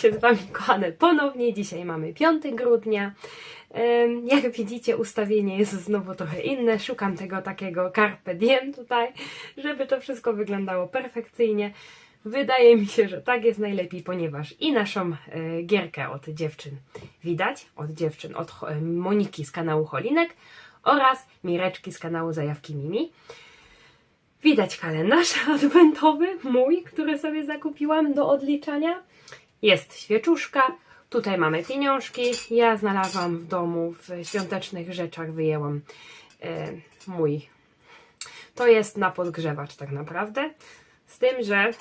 Się z Wami, kochane, ponownie. Dzisiaj mamy 5 grudnia. Jak widzicie, ustawienie jest znowu trochę inne. Szukam tego takiego carpe diem tutaj, żeby to wszystko wyglądało perfekcyjnie. Wydaje mi się, że tak jest najlepiej, ponieważ i naszą e, gierkę od dziewczyn widać, od dziewczyn, od e, Moniki z kanału Holinek oraz Mireczki z kanału Zajawki Mimi. Widać kalendarz adwentowy, mój, który sobie zakupiłam do odliczania. Jest świeczuszka, tutaj mamy pieniążki. Ja znalazłam w domu w świątecznych rzeczach, wyjęłam e, mój. To jest na podgrzewacz tak naprawdę. Z tym, że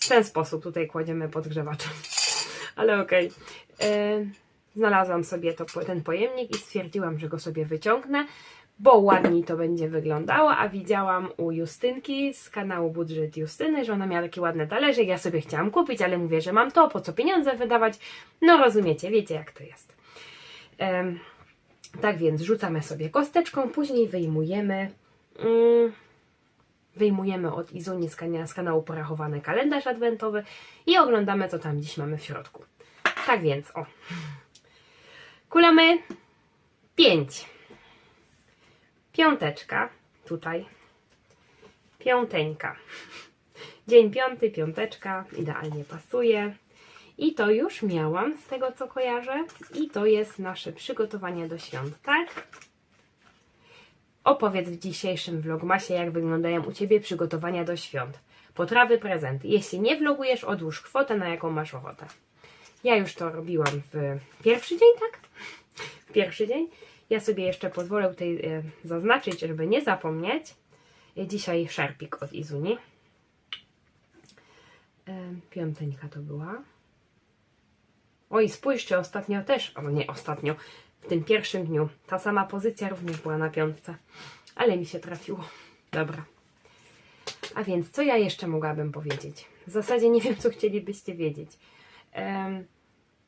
w ten sposób tutaj kładziemy podgrzewacz. Ale okej. E, Znalazłam sobie to, ten pojemnik i stwierdziłam, że go sobie wyciągnę, bo ładniej to będzie wyglądało, a widziałam u Justynki z kanału Budżet Justyny, że ona miała takie ładne talerze, ja sobie chciałam kupić, ale mówię, że mam to, po co pieniądze wydawać, no rozumiecie, wiecie jak to jest. Em, tak więc rzucamy sobie kosteczką, później wyjmujemy mm, wyjmujemy od Izuni z, z kanału Porachowany kalendarz adwentowy i oglądamy, co tam dziś mamy w środku. Tak więc, o. Kulamy 5. Piąteczka, tutaj. Piąteńka. Dzień piąty, piąteczka, idealnie pasuje. I to już miałam z tego, co kojarzę. I to jest nasze przygotowanie do świąt, tak? Opowiedz w dzisiejszym vlogmasie, jak wyglądają u Ciebie przygotowania do świąt. Potrawy, prezenty. Jeśli nie vlogujesz, odłóż kwotę, na jaką masz ochotę. Ja już to robiłam w pierwszy dzień, tak? W pierwszy dzień. Ja sobie jeszcze pozwolę tutaj e, zaznaczyć, żeby nie zapomnieć. Dzisiaj szarpik od Izuni. E, Piąteńka to była. Oj, spójrzcie, ostatnio też, o nie ostatnio, w tym pierwszym dniu, ta sama pozycja również była na piątce, ale mi się trafiło. Dobra. A więc, co ja jeszcze mogłabym powiedzieć? W zasadzie nie wiem, co chcielibyście wiedzieć. Em,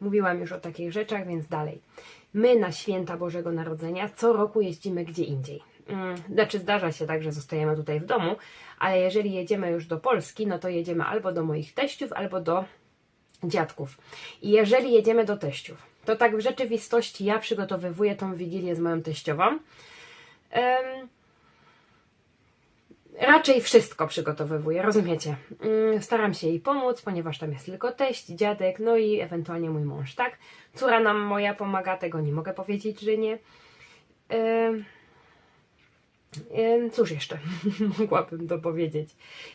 mówiłam już o takich rzeczach, więc dalej. My na święta Bożego Narodzenia co roku jeździmy gdzie indziej. Mm, Znaczy, zdarza się tak, że zostajemy tutaj w domu, ale jeżeli jedziemy już do Polski, no to jedziemy albo do moich teściów, albo do dziadków. I jeżeli jedziemy do teściów, to tak w rzeczywistości ja przygotowywuję tą wigilię z moją teściową. Em, raczej wszystko przygotowywuję, rozumiecie? Mm, Staram się jej pomóc, ponieważ tam jest tylko teść, dziadek, no i ewentualnie mój mąż, tak? Córa nam moja pomaga, tego nie mogę powiedzieć, że nie. Cóż jeszcze mogłabym to powiedzieć?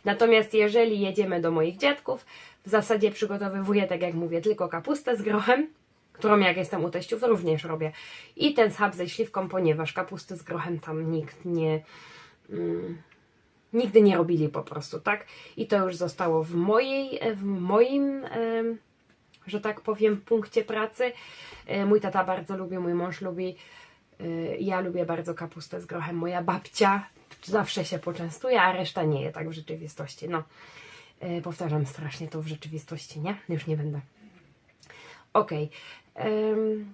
Natomiast jeżeli jedziemy do moich dziadków, w zasadzie przygotowywuję, tak jak mówię, tylko kapustę z grochem, którą jak jestem u teściów również robię. I ten schab ze śliwką, ponieważ kapusty z grochem tam nikt nie... Mm, nigdy nie robili po prostu, tak? I to już zostało w mojej, w moim, że tak powiem, punkcie pracy. E, Mój tata bardzo lubi, mój mąż lubi. e, Ja lubię bardzo kapustę z grochem. Moja babcia zawsze się poczęstuje, a reszta nie je tak w rzeczywistości. No, e, powtarzam strasznie to w rzeczywistości, nie? Już nie będę. Okej. em,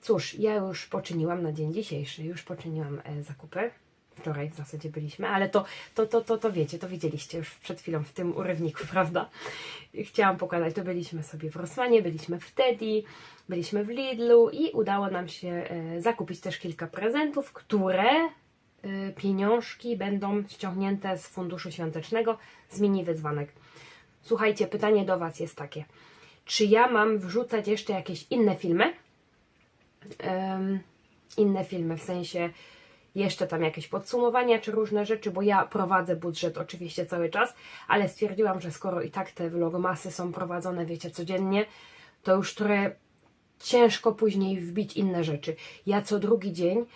Cóż, ja już poczyniłam na dzień dzisiejszy, już poczyniłam e, zakupy. Wczoraj w zasadzie byliśmy, ale to, to, to, to, to wiecie, to widzieliście już przed chwilą w tym urywniku, prawda? Chciałam pokazać, to byliśmy sobie w Rossmanie, byliśmy w Teddy, byliśmy w Lidlu i udało nam się e, zakupić też kilka prezentów, które e, pieniążki będą ściągnięte z funduszu świątecznego z mini wyzwanek. Słuchajcie, pytanie do Was jest takie. Czy ja mam wrzucać jeszcze jakieś inne filmy? Em, inne filmy, w sensie jeszcze tam jakieś podsumowania czy różne rzeczy, bo ja prowadzę budżet oczywiście cały czas, ale stwierdziłam, że skoro i tak te vlogmasy są prowadzone, wiecie, codziennie, to już trochę ciężko później wbić inne rzeczy. Ja co drugi dzień,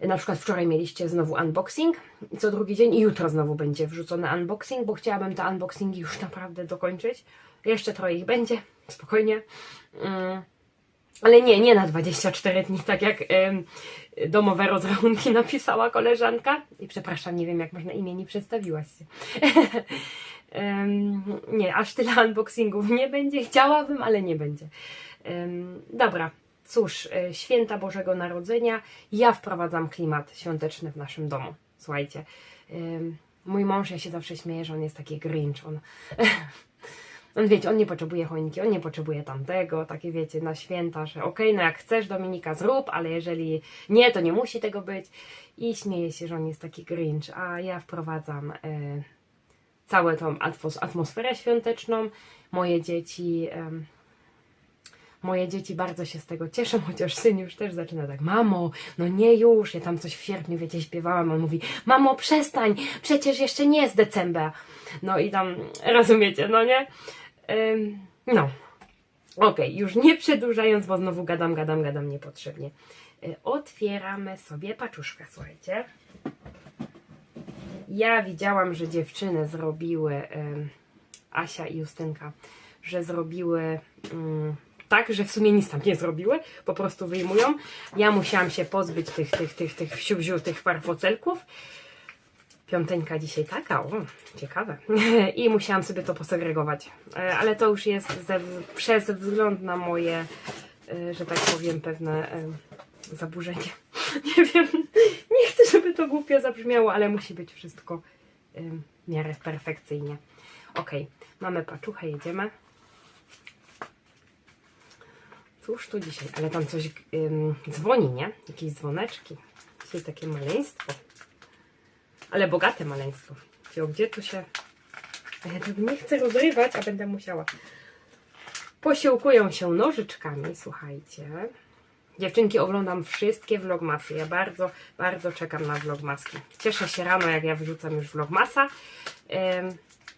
na przykład wczoraj mieliście znowu unboxing, co drugi dzień i jutro znowu będzie wrzucony unboxing, bo chciałabym te unboxingi już naprawdę dokończyć. Jeszcze trochę ich będzie, spokojnie. Ale nie, nie na 24 dni, tak jak domowe rozrachunki napisała koleżanka. I przepraszam, nie wiem jak można imię, nie przedstawiłaś się. Em, nie, aż tyle unboxingów nie będzie. Chciałabym, ale nie będzie. Em, dobra, cóż, e, święta Bożego Narodzenia. Ja wprowadzam klimat świąteczny w naszym domu. Słuchajcie, em, mój mąż, ja się zawsze śmieję, że on jest taki grinch. On On wiecie, on nie potrzebuje choinki, on nie potrzebuje tamtego, takie wiecie, na święta, że okej, no jak chcesz Dominika zrób, ale jeżeli nie, to nie musi tego być. I śmieje się, że on jest taki grinch, a ja wprowadzam e, całą tą atmos- atmosferę świąteczną. Moje dzieci... Moje dzieci bardzo się z tego cieszą, chociaż syn już też zaczyna tak, mamo, no nie już, ja tam coś w sierpniu, wiecie, śpiewałam, on mówi, mamo, przestań, przecież jeszcze nie jest decembra. No i tam, rozumiecie, no nie? No, okej, już nie przedłużając, bo znowu gadam, gadam, gadam niepotrzebnie. Y, Otwieramy sobie paczuszkę, słuchajcie. Ja widziałam, że dziewczyny zrobiły, Asia i Justynka, że zrobiły ym, tak, że w sumie nic tam nie zrobiły, po prostu wyjmują. Ja musiałam się pozbyć tych, tych, tych, tych wsiu, tych. Piąteńka dzisiaj taka, o, ciekawe. I musiałam sobie to posegregować. E, Ale to już jest ze, przez wzgląd na moje, e, że tak powiem, pewne e, zaburzenie. Nie wiem, nie chcę, żeby to głupio zabrzmiało, ale musi być wszystko w miarę perfekcyjnie. Ok, mamy paczuchę, jedziemy. Cóż tu dzisiaj? Ale tam coś ym, dzwoni, nie? Jakieś dzwoneczki. Dzisiaj takie maleństwo. Ale bogate maleństwo. Gdzie, tu się... Ja tego nie chcę rozrywać, a będę musiała. Posiłkują się nożyczkami, słuchajcie. Dziewczynki, oglądam wszystkie vlogmasy. Ja bardzo, bardzo czekam na vlogmaski. Cieszę się rano, jak ja wrzucam już vlogmasa.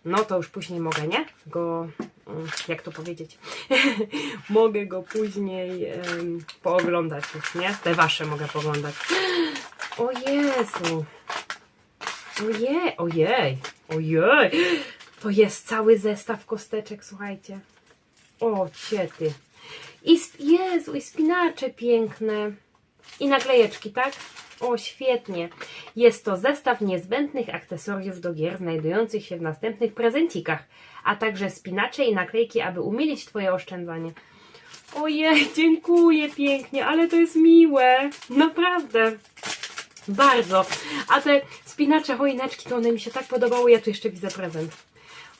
No to już później mogę, nie? Go, mm, jak to powiedzieć? mogę go później pooglądać już, nie? Te wasze mogę pooglądać. O Jezu! Ojej, ojej, ojej! To jest cały zestaw kosteczek, słuchajcie. O, ciety. I Jezu, i spinacze piękne. I naklejeczki, tak? O, świetnie. Jest to zestaw niezbędnych akcesoriów do gier znajdujących się w następnych prezencikach, a także spinacze i naklejki, aby umilić Twoje oszczędzanie. Ojej, dziękuję pięknie, ale to jest miłe. Naprawdę. Bardzo. A te spinacze, choineczki, to one mi się tak podobały. Ja tu jeszcze widzę prezent.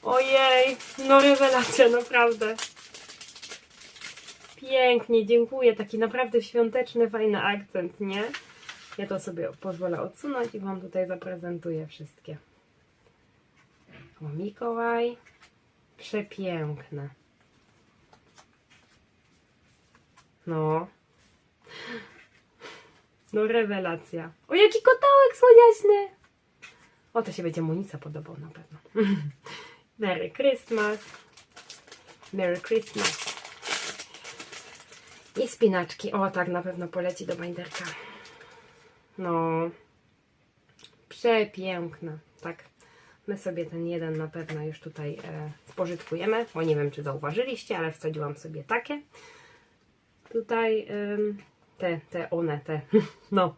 Ojej, no rewelacja, naprawdę. Pięknie, dziękuję. Taki naprawdę świąteczny, fajny akcent, nie? Ja to sobie pozwolę odsunąć i Wam tutaj zaprezentuję wszystkie. O, Mikołaj. Przepiękne. No. No rewelacja. O, jaki kotałek słoneczny! O, to się będzie Monica podobał na pewno. Merry Christmas. Merry Christmas. I spinaczki. O, tak, na pewno poleci do binderka. No. Przepiękne. Tak. My sobie ten jeden na pewno już tutaj e, spożytkujemy, bo nie wiem, czy zauważyliście, ale wsadziłam sobie takie. Tutaj te, te, one, te. No.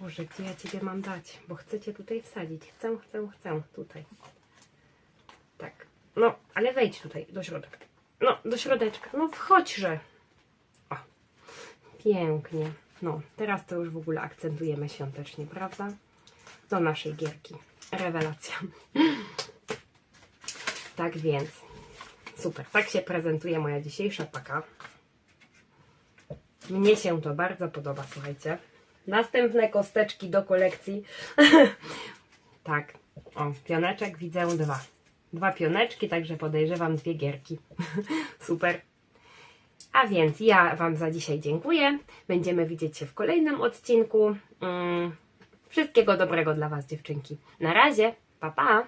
Boże, gdzie ja Ciebie mam dać? Bo chcecie tutaj wsadzić. Chcę, chcę, chcę. Tutaj. Tak. No, ale wejdź tutaj, do środka. No, do środeczka. No, wchodźże. O. Pięknie. No, teraz to już w ogóle akcentujemy świątecznie, prawda? Do naszej gierki. Rewelacja. Tak więc, super. Tak się prezentuje moja dzisiejsza paka. Mnie się to bardzo podoba, słuchajcie. Następne kosteczki do kolekcji. tak, o, pioneczek widzę dwa. Dwa pioneczki, także podejrzewam dwie gierki. Super. A więc ja Wam za dzisiaj dziękuję. Będziemy widzieć się w kolejnym odcinku. Mm, Wszystkiego dobrego dla Was, dziewczynki. Na razie, pa pa!